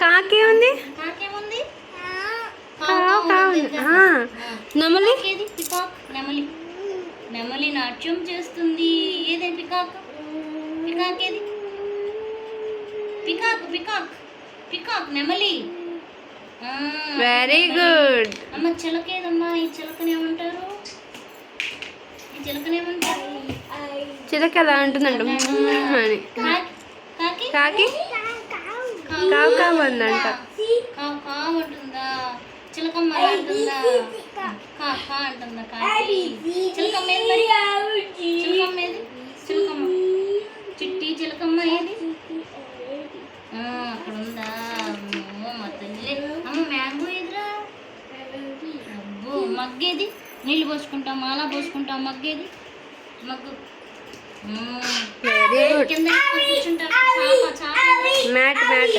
కాకి ఉంది? నెమలి? నెమలి. నెమలి నాట్యం చేస్తుంది. ఏదే పికాక్? పికాక్ ఏది? పికాక్ పికాక్ పికాక్ నెమలి. వెరీ గుడ్ అమ్మ చిలక ఏదమ్మా ఈ చిలకని ఏమంటారు ఈ చిలకని ఏమంటారు చిలక ఎలా అని. కాకి? కావు కావు అందంట. చిలకమ్మ అంటుందా? అంటుందా కాకి? చిట్టి చిలకమ్మ ఏది? ఆ, అక్కడ ఉందా అమ్మో, మా తల్లి. అమ్మ మ్యాంగో ఏదిరా? అబ్బో మగ్గేది? నీళ్ళు పోసుకుంటాం మాలా పోసుకుంటాం మగ్గేది? Mug. Very good? Mat mat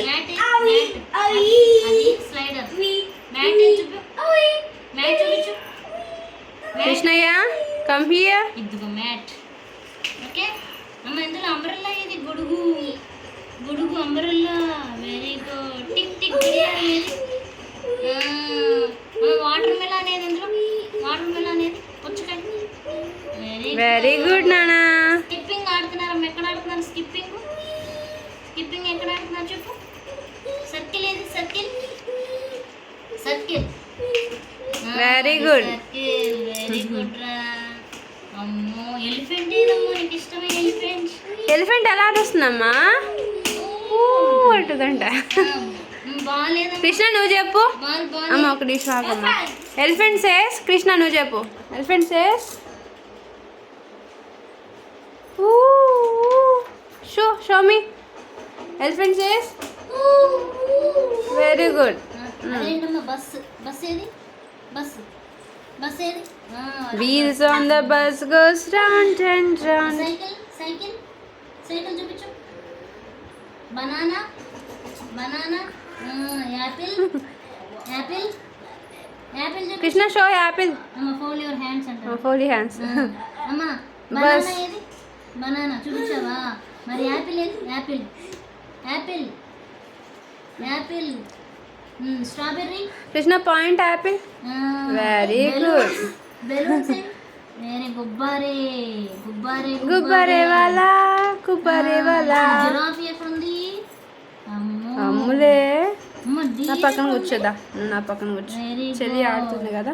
Krishnayya come here ఇదిగో మ్యాట్ ఓకే? అమ్మ ఇందులో అంబ్రెల్లా ఇది గొడుగు గొడుగు umbrella very good tick tick watermelon అనేది ఇందులో? వాటర్ మెలా అనేది పుచ్చకాయ వెరీ వెరీ గుడ్ నానా. వెరీ గుడ్ అమ్మో ఎలిఫెంట్ ఏదమ్మో నీకు ఇష్టమైన ఎలిఫెంట్ ఎలిఫెంట్ ఎలా ఆడొస్తుందమ్మా ఊ అంటుందంట కృష్ణ నువ్వు చెప్పు. అమ్మ ఒక డిష్ ఆగమ్మా ఎలిఫెంట్ సేస్ కృష్ణ నువ్వు చెప్పు. Elephant says show show me elephant says very good bus bus ఏది? బస్ బస్ ఏది ఆ, wheels on the bus goes round and round cycle cycle cycle చూపించు బనానా బనానా ఆ, యాపిల్ యాపిల్ యాపిల్ చూపించు Krishna show apple అమ్మ fold your hands అంటారు fold hands ఆ, అమ్మ బనానా ఏది బనానా చూపించావా మరి యాపిల్ ఏది apple apple apple um, strawberry Krishna point apple? వేరే గుబ్బారే గుబ్బారే గుబ్బరే వాలా గుబ్బరే వాలా జిరాఫీ ఎక్కడుంది? అమ్మో. అమ్ములే. అమ్మ, నా పక్కన కూర్చోదా? నా పక్కన కూర్చో. చెల్లి. ఆడుతుంది కదా?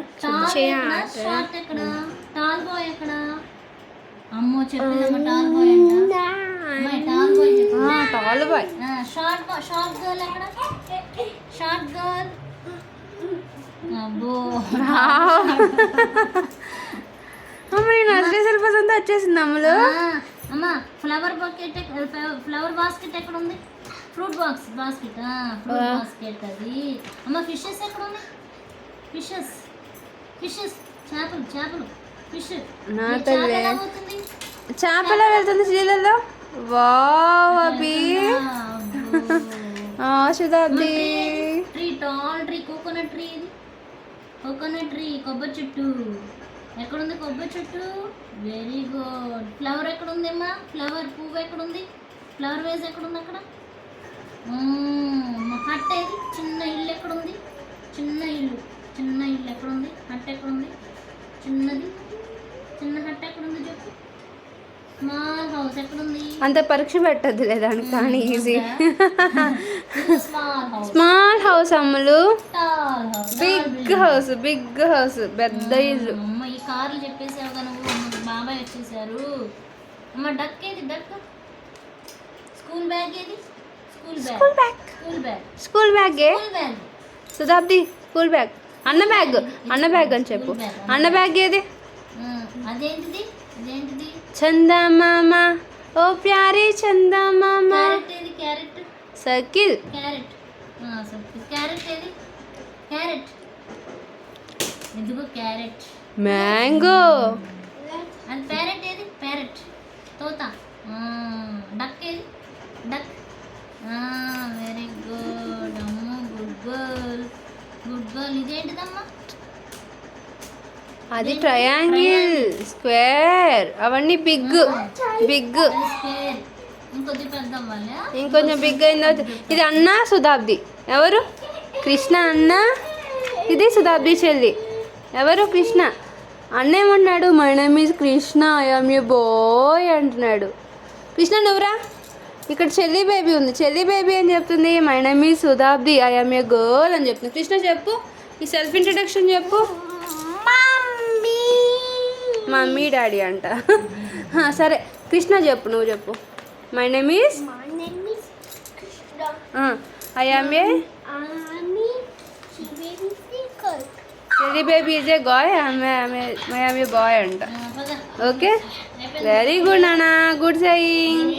అమ్మో చెప్పిందమ్మ టాల్ బాయ్ అంట. Tall boy short short girl ఎక్కడ? Short girl. అబ్బో అమ్మ నేను నర్సరీ సిలబస్ అంతా వచ్చేసింది అమ్ములు. అమ్మ ఫ్లవర్ బకెట్ ఫ్లవర్ బాస్కెట్ ఎక్కడ ఉంది? Fruit box basket fruit basket అది. అమ్మ ఫిషెస్ ఎక్కడ ఉంది? ఫిషెస్ ఫిషెస్ చేపలు చేపలు. ఫిష్ చేపల వెళ్తుంది నీళ్ళలో వావ్ అభి. ఆ, Sudhabdi tree tall tree coconut tree ఇది. కోకోనట్ ట్రీ కొబ్బరి చెట్టు. ఎక్కడుంది కొబ్బరి చెట్టు? వెరీ గుడ్ ఫ్లవర్ ఎక్కడుందమ్మా? ఫ్లవర్ పువ్వు ఎక్కడుంది? ఫ్లవర్ వేస్ ఎక్కడుంది అక్కడ? హట్ ఏది? చిన్న ఇల్లు ఎక్కడుంది? చిన్న ఇల్లు. చిన్న ఇల్లు ఎక్కడుంది? హట్ ఎక్కడుంది? చిన్నది. చిన్న హట్ ఎక్కడుంది చెప్పు. ఎక్కడుంది అంత పరీక్ష పెట్టద్దు దానికి కానీ ఈజీ స్మాల్ హౌస్ అమ్ములు. బిగ్ హౌస్ బిగ్ హౌస్ పెద్ద ఇల్లు. అమ్మ ఈ కార్లు నువ్వు అమ్మ బాబాయ్ వచ్చేసారు. అమ్మ డక్ ఏది డక్ స్కూల్ బ్యాగ్ ఏది? School bag school bag school bag school బ్యాగే school bag శుధాబ్ది school bag అన్న బ్యాగ్ అన్న బ్యాగ్ అని చెప్పు. అన్న బ్యాగ్ ఏది? అదేంటిది అదేంటిది? చందమామ. ఓ ప్యారీ చందమామ. క్యారెట్ ఏది? క్యారెట్? Circle carrot. క్యారెట్ ఏది? క్యారెట్. ఇదిగో క్యారెట్. మ్యాంగో. అది ప్యారెట్ ఏది? ప్యారెట్. తోత డక్ ఏది డక్ వెరీ గుడ్ అమ్మో గుడ్ గర్ల్ గుడ్ గర్ల్ ఇదేంటిదమ్మా అది ట్రయాంగిల్ స్క్వేర్ అవన్నీ బిగ్ బిగ్ ఇంకొంచెం బిగ్ అయిన ఇది అన్న సుధాబ్ది. ఎవరు? కృష్ణ అన్న? ఇది సుధాబ్ది చెల్లి. ఎవరు కృష్ణ? అన్న ఏమంటున్నాడు my name is Krishna I'm you boy అంటున్నాడు. కృష్ణ నువ్వురా ఇక్కడ చెల్లి బేబీ ఉంది. చెల్లి బేబీ అని చెప్తుంది? My name is Sudhabdi I'm you girl అని చెప్తుంది. కృష్ణ చెప్పు. ఈ సెల్ఫ్ ఇంట్రడక్షన్ చెప్పు. మమ్మీ డాడీ అంట. సరే. కృష్ణ చెప్పు నువ్వు చెప్పు. My name Krishna. I'm a baby is a guy I'm a boy అంట. ఓకే వెరీ గుడ్ నానా గుడ్ సెయింగ్